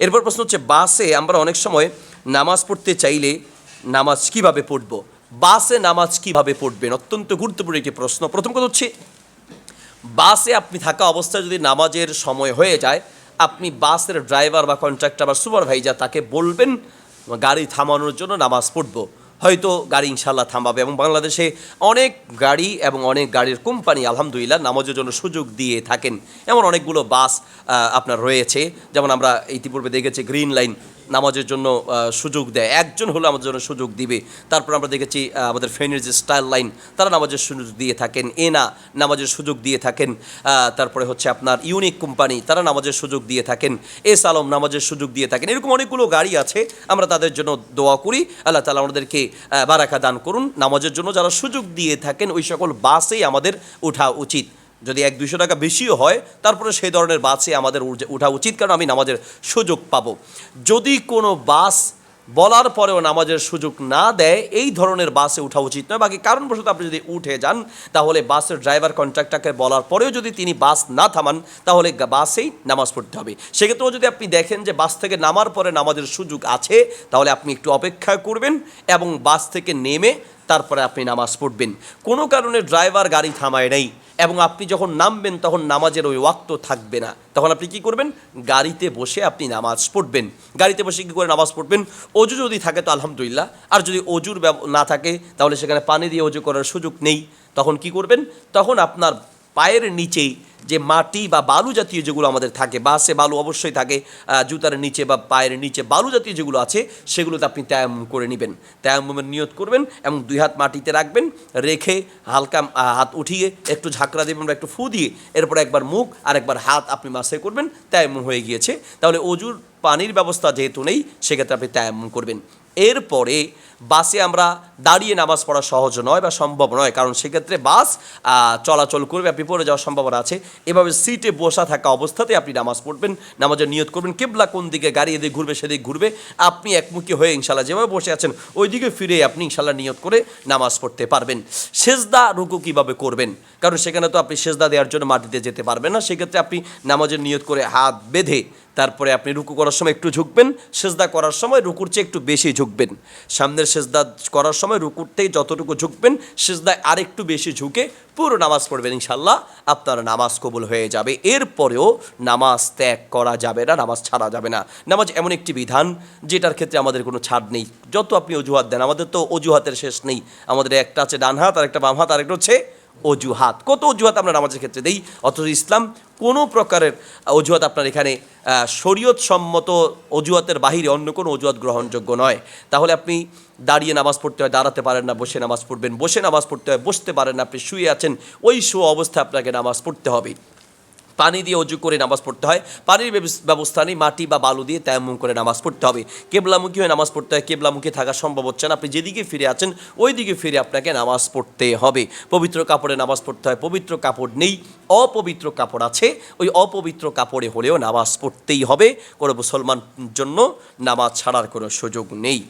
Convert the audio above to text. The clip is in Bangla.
এরপর প্রশ্ন হচ্ছে, বাসে আমরা অনেক সময় নামাজ পড়তে চাইলে নামাজ কীভাবে পড়ব? বাসে নামাজ কীভাবে পড়বেন? অত্যন্ত গুরুত্বপূর্ণ একটি প্রশ্ন। প্রথম কথা হচ্ছে, বাসে আপনি থাকা অবস্থায় যদি নামাজের সময় হয়ে যায়, আপনি বাসের ড্রাইভার বা কন্ট্রাক্টর বা সুপারভাইজার তাকে বলবেন, গাড়ি থামানোর জন্য নামাজ পড়ব। হয়তো গাড়ি ইনশাল্লাহ থামাবে এবং বাংলাদেশে অনেক গাড়ি এবং অনেক গাড়ির কোম্পানি আলহামদুলিল্লাহ নামাজের জন্য সুযোগ দিয়ে থাকেন। এমন অনেকগুলো বাস আপনার রয়েছে। যেমন আমরা ইতিপূর্বে দেখেছি গ্রিন লাইন নামাজের জন্য সুযোগ দেয়। একজন হলো আমাদের জন্য সুযোগ দিবে। তারপর আমরা দেখেছি আমাদের ফেনের যে স্টাইল লাইন তারা নামাজের সুযোগ দিয়ে থাকেন। এনা নামাজের সুযোগ দিয়ে থাকেন। তারপরে হচ্ছে আপনার ইউনিক কোম্পানি তারা নামাজের সুযোগ দিয়ে থাকেন। এস আলম নামাজের সুযোগ দিয়ে থাকেন। এরকম অনেকগুলো গাড়ি আছে, আমরা তাদের জন্য দোয়া করি। আল্লাহ তালা আমাদেরকে বারাকা দান করুন। নামাজের জন্য যারা সুযোগ দিয়ে থাকেন, ওই সকল বাসেই আমাদের ওঠা উচিত। যদি এক দুশো টাকা বেশিও হয়, তারপরে সেই ধরনের বাসে আমাদের ওঠা উচিত, কারণ আমি নামাজের সুযোগ পাবো। যদি কোনো বাস বলার পরেও নামাজের সুযোগ না দেয়, এই ধরনের বাসে ওঠা উচিত নয়। বাকি কারণবশত আপনি যদি উঠে যান, তাহলে বাসের ড্রাইভার, কন্ট্রাক্টরকে বলার পরেও যদি তিনি বাস না থামান, তাহলে বাসেই নামাজ পড়তে হবে। সেক্ষেত্রেও যদি আপনি দেখেন যে বাস থেকে নামার পরে নামাজের সুযোগ আছে, তাহলে আপনি একটু অপেক্ষা করবেন এবং বাস থেকে নেমে তারপরে আপনি নামাজ পড়বেন। কোনো কারণে ড্রাইভার গাড়ি থামায় নেই এবং আপনি যখন নামবেন তখন নামাজের ওই ওয়াক্ত থাকবে না। তখন আপনি কি করবেন? গাড়িতে বসে আপনি নামাজ পড়বেন। গাড়িতে বসে কী করে নামাজ পড়বেন? অজু যদি থাকে তো আলহামদুলিল্লাহ। আর যদি অজুর না থাকে তাহলে সেখানে পানি দিয়ে অজু করার সুযোগ নেই। তখন কি করবেন? তখন আপনার পায়ের নিচেই যে মাটি বা বালু জাতীয় যেগুলো আমাদের থাকে বাসে বালু অবশ্যই থাকে জুতার নিচে বা পায়ের নিচে বালু জাতীয় যেগুলো আছে, সেগুলোতে আপনি তায়াম্মুম করে নেবেন। তায়াম্মুমের নিয়ত করবেন এবং দুই হাত মাটিতে রাখবেন, রেখে হালকা হাত উঠিয়ে একটু ঝাঁকড়া দেবেন বা একটু ফু দিয়ে এরপর একবার মুখ আর একবার হাত আপনি মাসে করবেন, তায়াম্মুম হয়ে গিয়েছে। তাহলে অজুর পানির ব্যবস্থা যেহেতু নেই, সেক্ষেত্রে আপনি তায়াম্মুম করবেন। এরপরে বাসে আমরা দাঁড়িয়ে নামাজ পড়া সহজ নয় বা সম্ভব নয়, কারণ সেক্ষেত্রে বাস চলাচল করবে, আপনি পড়ে যাওয়ার সম্ভাবনা আছে। এভাবে সিটে বসা থাকা অবস্থাতে আপনি নামাজ পড়বেন, নামাজের নিয়ত করবেন, কেবলা কোন দিকে গাড়ি এদিকে ঘুরবে, সেদিক ঘুরবে, আপনি একমুখী হয়ে ইনশাল্লাহ যেভাবে বসে আছেন ওই দিকে ফিরে আপনি ইনশাল্লাহ নিয়ত করে নামাজ পড়তে পারবেন। সেজদা, রুকু কীভাবে করবেন? কারণ সেখানে তো আপনি সেজদা দেওয়ার জন্য মাটিতে যেতে পারবেন না, সেক্ষেত্রে আপনি নামাজের নিয়ত করে হাত বেঁধে তারপরে আপনি রুকু করার সময় একটু ঝুঁকবেন, সেজদা করার সময় রুকুর চেয়ে একটু বেশি ঝুঁকবেন। সামনের সেজদা করার সময় রুকুর থেকে যতটুকু ঝুঁকবেন, সেজদায় আরেকটু বেশি ঝুঁকে পুরো নামাজ পড়বেন ইনশাল্লাহ আপনার নামাজ কবুল হয়ে যাবে। এরপরেও নামাজ ত্যাগ করা যাবে না, নামাজ ছাড়া যাবে না। নামাজ এমন একটি বিধান, যেটার ক্ষেত্রে আমাদের কোনো ছাড় নেই। যত আপনি অজুহাত দেন, আমাদের তো অজুহাতের শেষ নেই। আমাদের একটা আছে ডান হাত আর একটা বাম হাত আর একটা হচ্ছে অজুহাত। কত অজুহাত আমরা নামাজের ক্ষেত্রে দেই? অথচ ইসলাম কোনো প্রকারের অজুহাত আপনার এখানে শরীয়ত সম্মত অজুহাতের বাহিরে অন্য কোনো অজুহাত গ্রহণযোগ্য নয়। তাহলে আপনি দাঁড়িয়ে নামাজ পড়তে হয়, দাঁড়াতে পারেন না, বসে নামাজ পড়বেন। বসে নামাজ পড়তে হয়, বসতে পারেন না, আপনি শুয়ে আছেন, ওই শো অবস্থায় আপনাকে নামাজ পড়তে হবে। পানি দিয়ে অজু করে নামাজ পড়তে হয়। পানির ব্যবস- ব্যবস্থা নেই, মাটি বা বালু দিয়ে তায়াম্মুম করে নামাজ পড়তে হবে। কেবলামুখী হয়ে নামাজ পড়তে হয়, কেবলামুখী থাকা সম্ভব হচ্ছে না। আপনি যেদিকে ফিরে আছেন ওই দিকে ফিরে আপনাকে নামাজ পড়তে হবে। পবিত্র কাপড়ে নামাজ পড়তে হয়, পবিত্র কাপড় নেই, অপবিত্র কাপড় আছে। ওই অপবিত্র কাপড়ে হলেও নামাজ পড়তেই হবে। কোনো মুসলমান জন্য নামাজ ছাড়ার কোনো সুযোগ নেই।